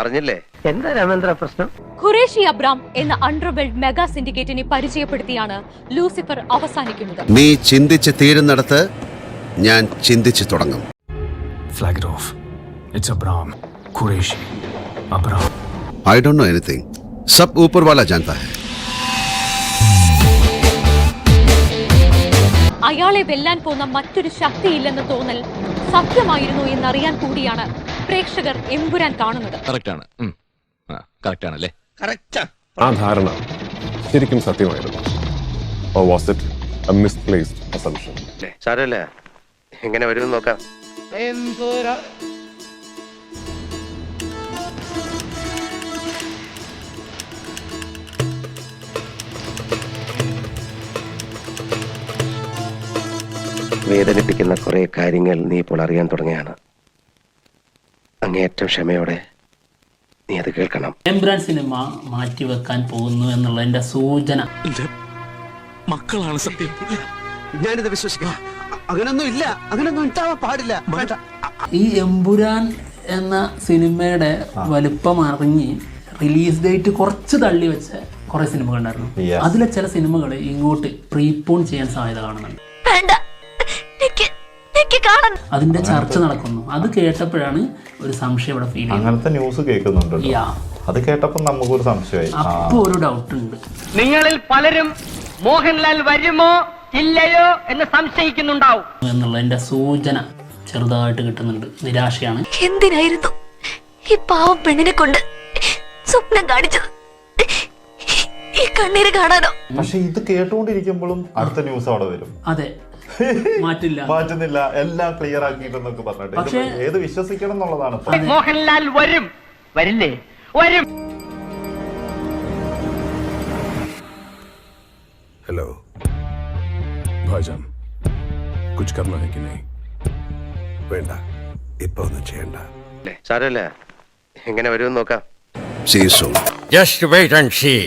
അറിഞ്ഞില്ലേ? എന്താ രാമേന്ദ്ര പ്രശ്നം? ഖുറേഷി അബ്രാം എന്ന അണ്ടർവേൾഡ് മെഗാ സിൻഡിക്കേറ്റിനെ പരിചയപ്പെടുത്തിയാണ് ലൂസിഫർ അവസാനിക്കുന്നത്. നീ ചിന്തിച്ച് തീരുന്നിടത്ത് ഞാൻ ചിന്തിച്ചു തുടങ്ങും. Flag off it's Abram Qureshi Abram I don't know anything sub ഊപ്പർ വാല ജാൻതാ ഹൈ അയാളെ വെല്ലാൻ പോന്ന മറ്റൊരു ശക്തിയില്ലെന്ന് തോന്നൽ സത്യമായിരുന്നു എന്നറിയാൻ കൂടിയാണ് പ്രേക്ഷകർ എമ്പുരാൻ കാണുന്നത്. കറക്റ്റാണ്. കറക്റ്റാണല്ലേ? ആ ധാരണ ശരിക്കും സത്യമായിരുന്നു. ഓ was it a misplaced assumption സാരമില്ല. എങ്ങനെ വരും നോക്കാം. വേദനിപ്പിക്കുന്ന കുറെ കാര്യങ്ങൾ നീ ഇപ്പോൾ അറിയാൻ തുടങ്ങിയാണ് അങ്ങേയറ്റം ക്ഷമയോടെ നീ അത് കേൾക്കണം. എംബ്രാൻ സിനിമ മാറ്റിവെക്കാൻ പോകുന്നു എന്നുള്ളതിന്റെ സൂചന. മക്കളാണ് സത്യം. ഞാനിത് വിശ്വസിക്കാം. അങ്ങനൊന്നും ഇല്ല. അങ്ങനൊന്നും ഉണ്ടാവാൻ പാടില്ല. ഈ എമ്പുരാൻ എന്ന സിനിമയുടെ വലുപ്പം അറിഞ്ഞ് റിലീസ് ഡേറ്റ് കുറച്ച് തള്ളി വെച്ച കുറെ സിനിമകൾ ഉണ്ടായിരുന്നു. അതിലെ ചില സിനിമകൾ ഇങ്ങോട്ട് പ്രീപോൺ ചെയ്യാൻ സാധ്യത കാണുന്നുണ്ട്. അതിന്റെ ചർച്ച നടക്കുന്നു. അത് കേട്ടപ്പോഴാണ് ഒരു സംശയം ഇവിടെ ഫീൽ ചെയ്യുന്നത്. അങ്ങനത്തെ ന്യൂസ് കേൾക്കുന്നുണ്ടല്ലോ അത് കേട്ടപ്പോൾ നമുക്കൊരു സംശയമായി. അപ്പൊ ഒരു ഡൗട്ട് ഉണ്ട്. നിങ്ങളിൽ പലരും മോഹൻലാൽ വരുമോ ഇല്ലയോ എന്ന് സംശയിക്കുന്നുണ്ടാവും. എന്നുള്ളതിന്റെ സൂചന ചെറുതായിട്ട് കിട്ടുന്നുണ്ട്. നിരാശയാണ്. എന്തിനായിരുന്നു ഈ പാവം പെണ്ണിനെ കൊണ്ട് സ്വപ്നം കാണിച്ചത്? കണ്ണീര് കാണാനോ? പക്ഷെ ഇത് കേട്ടുകൊണ്ടിരിക്കുമ്പോഴും അടുത്ത ന്യൂസ് അവിടെ വരും. അതെ. മാറ്റില്ല മാറ്റുന്നില്ല. എല്ലാം ക്ലിയർ ആക്കിയിട്ടെന്നൊക്കെ പറഞ്ഞിട്ട്. ഏത് വിശ്വസിക്കണം എന്നുള്ളതാണ് മോഹൻലാൽ വരും. വരില്ലേ? വരും. ഹലോ ഭാജം. കുച്ച് കർണ വേണ്ട. ഇപ്പൊ ഒന്നും ചെയ്യണ്ട. സാരല്ല. എങ്ങനെ വരുമെന്ന് നോക്കാം. See soon Just wait and see.